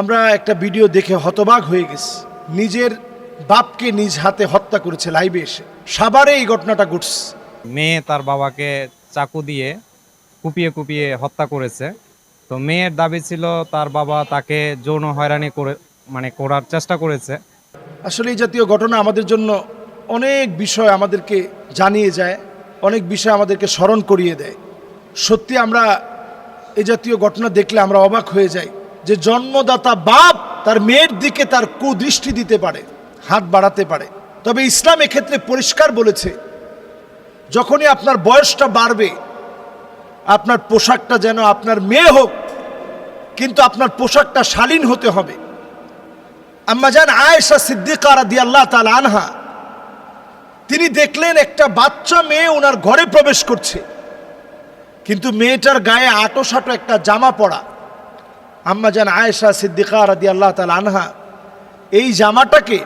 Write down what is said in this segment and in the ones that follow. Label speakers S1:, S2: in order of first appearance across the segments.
S1: আমরা একটা ভিডিও দেখে হতবাক হয়ে গেছি। নিজের বাপকে নিজ হাতে হত্যা করেছে লাইভে এসে। সাভারে এই ঘটনাটা ঘটছে।
S2: মেয়ে তার বাবাকে চাকু দিয়ে কুপিয়ে কুপিয়ে হত্যা করেছে। তো মেয়ের দাবি ছিল তার বাবা তাকে যৌন হয়রানি করে মানে করার চেষ্টা করেছে।
S1: আসলে এই জাতীয় ঘটনা আমাদের জন্য অনেক বিষয় আমাদেরকে জানিয়ে যায় অনেক বিষয় আমাদেরকে স্মরণ করিয়ে দেয়। সত্যি আমরা এই জাতীয় ঘটনা দেখলে আমরা অবাক হয়ে যাই। যে জন্মদাতা বাপ তার মেয়ের দিকে তার কুদৃষ্টি দিতে পারে, হাত বাড়াতে পারে। তবে ইসলাম এক্ষেত্রে পরিষ্কার বলেছে, যখনই আপনার বয়সটা বাড়বে, আপনার পোশাকটা যেন আপনার মেয়ে হোক, কিন্তু আপনার পোশাকটা শালীন হতে হবে। আম্মাজান আয়েশা সিদ্দিকা রাদি আল্লাহ তাল আনহা, তিনি দেখলেন একটা বাচ্চা মেয়ে ওনার ঘরে প্রবেশ করছে, কিন্তু মেয়েটার গায়ে আটো সাটো একটা জামা পড়া আম্মাজান আয়েশা সিদ্দিকা রাদি আল্লাহ তাল আনহা এই জামাটাকে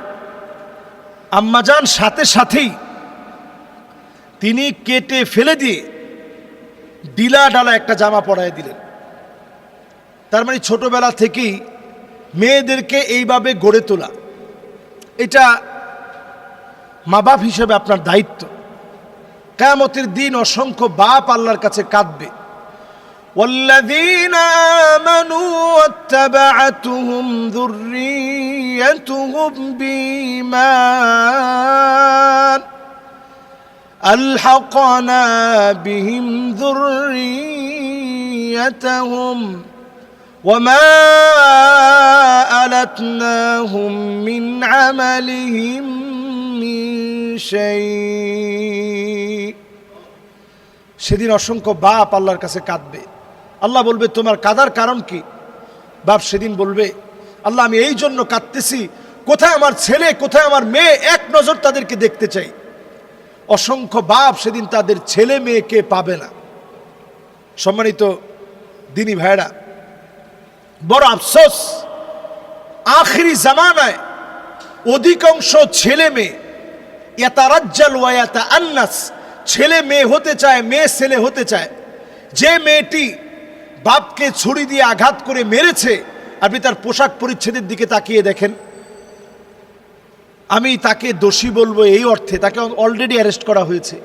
S1: আম্মাজান সাথে সাথেই তিনি কেটে ফেলে দিয়ে ডিলা ডালা একটা জামা পরায় দিলেন তার মানে ছোটবেলা থেকেই মেয়েদেরকে এইভাবে গড়ে তোলা এটা মা বাপ হিসেবে আপনার দায়িত্ব কেয়ামতের দিন অসংখ্য বাপ আল্লাহর কাছে কাঁদবে والذين آمنوا واتبعتهم ذريتهم بإيمان ألحقنا بهم ذريتهم وما ألتناهم من عملهم من شيء সেদিন অসংখ্য বাপ আল্লাহর কাছে কাঁদবে আল্লাহ বলবে তোমার কাদার কারণ কি বাপ সেদিন বলবে, আল্লাহ, আমি এই জন্য কাঁদতেছি। কোথায় আমার ছেলে, কোথায় আমার মেয়ে? এক নজর তাদেরকে দেখতে চাই। অসংখ্য বাপ সেদিন তাদের ছেলে মেয়েকে পাবে না। সম্মানিত দিনী ভাইরা বড় আফসোস, আখরি জামানায় অধিকাংশ ছেলে মেয়ে, ইয়াতারাজ্জাল ওয়ায়াতা আন্নাস ছেলে মেয়ে হতে চায়, মেয়ে ছেলে হতে চায়। যে মেয়েটি বাপকে ছুরি দিয়ে আঘাত করে মেরেছে। আপনি তার পোশাক পরিচ্ছেদের দিকে তাকিয়ে দেখেন। আমি তাকে দোষী বলব এই অর্থে, তাকে অলরেডি অ্যারেস্ট করা হয়েছে।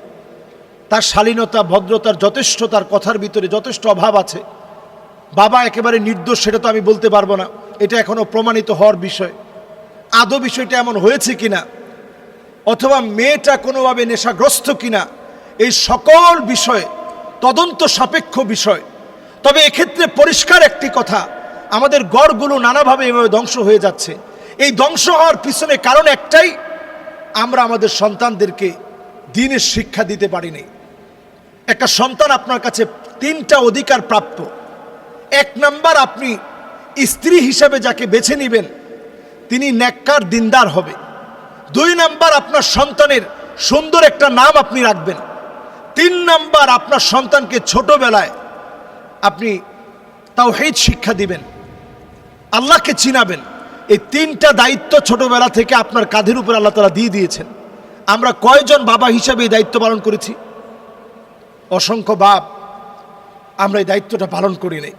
S1: তার শালীনতা, ভদ্রতার যথেষ্ট, তার কথার ভিতরে যথেষ্ট অভাব আছে। বাবা একেবারে নির্দোষ, সেটা তো আমি বলতে পারব না। এটা এখনও প্রমাণিত হওয়ার বিষয়। আদৌ বিষয়টা এমন হয়েছে কিনা? অথবা মেয়েটা কোনোভাবে নেশাগ্রস্ত কিনা? এই সকল বিষয়ে তদন্ত সাপেক্ষ বিষয়। তবে এক্ষেত্রে পরিষ্কার একটি কথা, আমাদের গড়গুলো নানাভাবে এভাবে ধ্বংস হয়ে যাচ্ছে। এই ধ্বংস হওয়ার পিছনে কারণ একটাই, আমরা আমাদের সন্তানদেরকে দিনের শিক্ষা দিতে পারিনি। একটা সন্তান আপনার কাছে তিনটা অধিকার প্রাপ্ত। এক নাম্বার, আপনি স্ত্রী হিসাবে যাকে বেছে নেবেন, তিনি ন্যাক্কার দিনদার হবে। দুই নাম্বার, আপনার সন্তানের সুন্দর একটা নাম আপনি রাখবেন। তিন নাম্বার, আপনার সন্তানকে ছোটবেলায় আপনি তাও শিক্ষা দিবেন, আল্লাহকে চিনাবেন। এই তিনটা দায়িত্ব ছোটবেলা থেকে আপনার কাঁধের উপর আল্লাহ তালা দিয়ে দিয়েছেন। আমরা কয়জন বাবা হিসাবে এই দায়িত্ব পালন করেছি? অসংখ্য বাপ, আমরা এই দায়িত্বটা পালন করি নাই।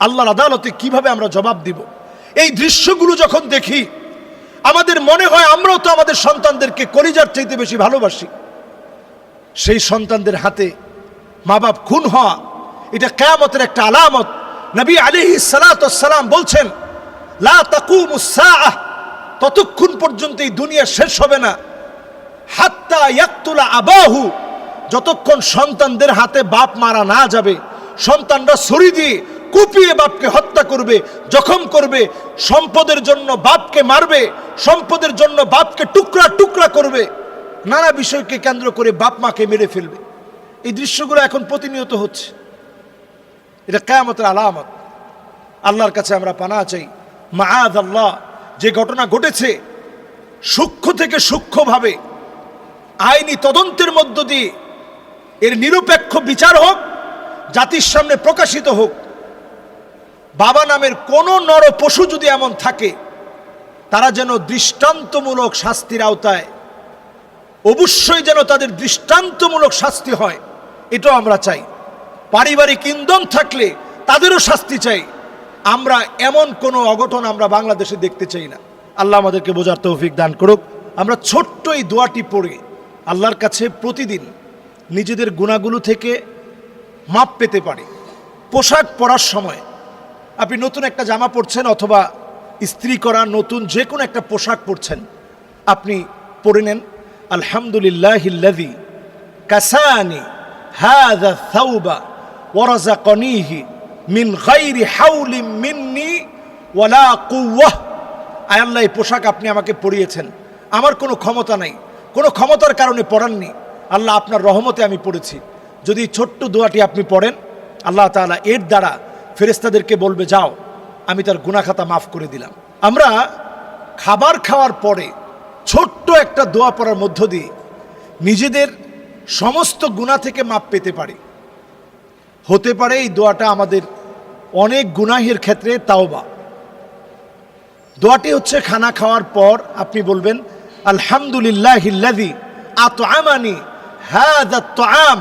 S1: আল্লাহর আদালতে কীভাবে আমরা জবাব দিব? এই দৃশ্যগুলো যখন দেখি, আমাদের মনে হয় আমরাও তো আমাদের সন্তানদেরকে কলিজার চাইতে বেশি ভালোবাসি। সেই সন্তানদের হাতে মা বাপ খুন হওয়া এটা কেয়ামতের একটা আলামত। নবী আলী সালাম বলছেন, লা তাকুম ততক্ষণ পর্যন্ত এই দুনিয়া শেষ হবে না। হাত্তা ইয়াক্তুলা আবাহু, যতক্ষণ সন্তানদের হাতে বাপ মারা না যাবে, সন্তানরা ছড়ি দিয়ে কুপিয়ে বাপকে হত্যা করবে, জখম করবে, সম্পদের জন্য বাপকে মারবে, সম্পদের জন্য বাপকে টুকরা টুকরা করবে, নানা বিষয়কে কেন্দ্র করে বাপ মাকে মেরে ফেলবে। এই দৃশ্যগুলো এখন প্রতিনিয়ত হচ্ছে। এটা কেয়ামতের আলামত। আল্লাহর কাছে আমরা পানা চাই। মাআদ আল্লাহ যে ঘটনা ঘটেছে, সূক্ষ্ম থেকে সূক্ষ্মভাবে, আইনি তদন্তের মধ্য দিয়ে, এর নিরপেক্ষ বিচার হোক, জাতির সামনে প্রকাশিত হোক, বাবা নামের কোনো নর পশু যদি এমন থাকে, তারা যেন দৃষ্টান্তমূলক শাস্তির আওতায়, অবশ্যই যেন তাদের দৃষ্টান্তমূলক শাস্তি হয়, এটাও আমরা চাই। পারিবারিক ইন্ধন থাকলে তাদেরও শাস্তি চাই। আমরা এমন কোনো অঘটন আমরা বাংলাদেশে দেখতে চাই না। আল্লাহ আমাদেরকে বোঝার তৌফিক দান করুক। আমরা ছোট্ট এই দোয়াটি পড়ে আল্লাহর কাছে প্রতিদিন নিজেদের গুণাগুলো থেকে মাপ পেতে পারি। পোশাক পরার সময় আপনি নতুন একটা জামা পরছেন অথবা ইস্ত্রি করা নতুন যে কোনো একটা পোশাক পরছেন, আপনি পরে নেন। আলহামদুলিল্লাহিল্লাযী কাসানি হাযা থাউবা ওয়ারাযাকানিহি মিন গায়রি হাওলিন মিন্নি ওয়ালা কুওয়াহ আয় আল্লাহ, এই পোশাক আপনি আমাকে পরিয়েছেন। আমার কোনো ক্ষমতা নাই। কোনো ক্ষমতার কারণে পড়াননি। আল্লাহ আপনার রহমতে আমি পড়েছি। যদি ছোট্ট দোয়াটি আপনি পড়েন, আল্লাহ তাআলা এর দ্বারা ফেরেস্তাদেরকে বলবে, যাও, আমি তার গুনাখাতা মাফ করে দিলাম। আমরা খাবার খাওয়ার পরে ছোট্ট একটা দোয়া পড়ার মধ্য দিয়ে নিজেদের সমস্ত গুণা থেকে মাপ পেতে পারি। হতে পারে এই দোয়াটা আমাদের অনেক গুনাহের ক্ষেত্রে তাওবা। দোয়াটি হচ্ছে খানা খাওয়ার পর আপনি বলবেন, আলহামদুলিল্লাহ আত আমানি হাদা তাম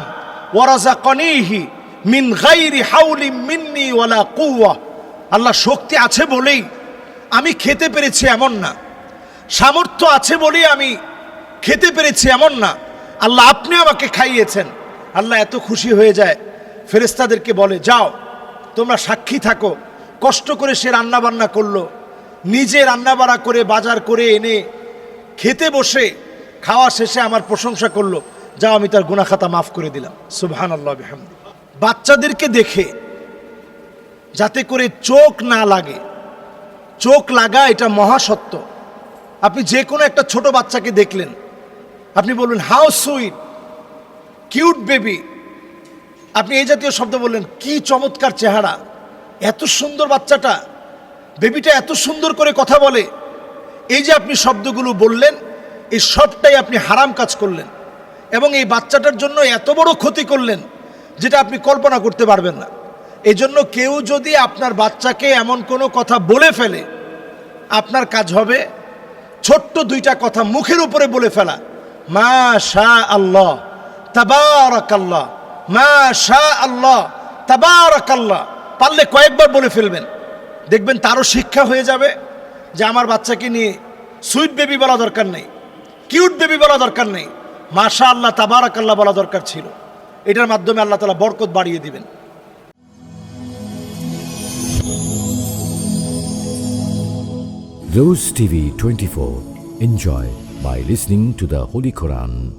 S1: ওয়ারাজাকানিহি মিন গাইরি হাউলি মিন্নি ওয়ালা কুওয়া। আল্লাহ শক্তি আছে বলেই আমি খেতে পেরেছি এমন না। সামর্থ্য আছে বলেই আমি খেতে পেরেছি এমন না। আল্লাহ আপনি আমাকে খাইয়েছেন। আল্লাহ এত খুশি হয়ে যায়। ফেরেস্তাদেরকে বলে, যাও, তোমরা সাক্ষী থাকো। কষ্ট করে সে রান্না বান্না করল। নিজে রান্নাবাড়া করে, বাজার করে এনে খেতে বসে খাওয়া শেষে আমার প্রশংসা করল। যাও, আমি তার গুনাখাতা মাফ করে দিলাম। সুবহান আল্লাহ বাচ্চাদেরকে দেখে যাতে করে চোখ না লাগে। চোখ লাগা এটা মহাসত্য। আপনি যে কোনো একটা ছোট বাচ্চাকে দেখলেন। আপনি বলবেন, হাউ সুইট, কিউট বেবি। আপনি এই জাতীয় শব্দ বললেন, কি চমৎকার চেহারা, এত সুন্দর বাচ্চাটা, বেবিটা এত সুন্দর করে কথা বলে। এই যে আপনি শব্দগুলো বললেন, এই সবটাই আপনি হারাম কাজ করলেন এবং এই বাচ্চাটার জন্য এত বড় ক্ষতি করলেন যেটা আপনি কল্পনা করতে পারবেন না। এই জন্য কেউ যদি আপনার বাচ্চাকে এমন কোনো কথা বলে ফেলে, আপনার কাজ হবে ছোট্ট দুইটা কথা মুখের উপরে বলে ফেলা মা শা আল্লাহ তাবারাকাল্লাহ। মা শা আল্লাহ তাবারাকাল্লাহ পারলে কয়েকবার বলে ফেলবেন দেখবেন তারও শিক্ষা হয়ে যাবে যে আমার বাচ্চাকে নিয়ে সুইট বেবি বলা দরকার নেই, কিউট বেবি বলা দরকার নেই মাশা আল্লাহ তাবারক আল্লাহ বলা দরকার ছিল এটার মাধ্যমে আল্লাহ তালা বরকত বাড়িয়ে দিবেন
S3: Rose TV 24. Enjoy by listening to the Holy Quran.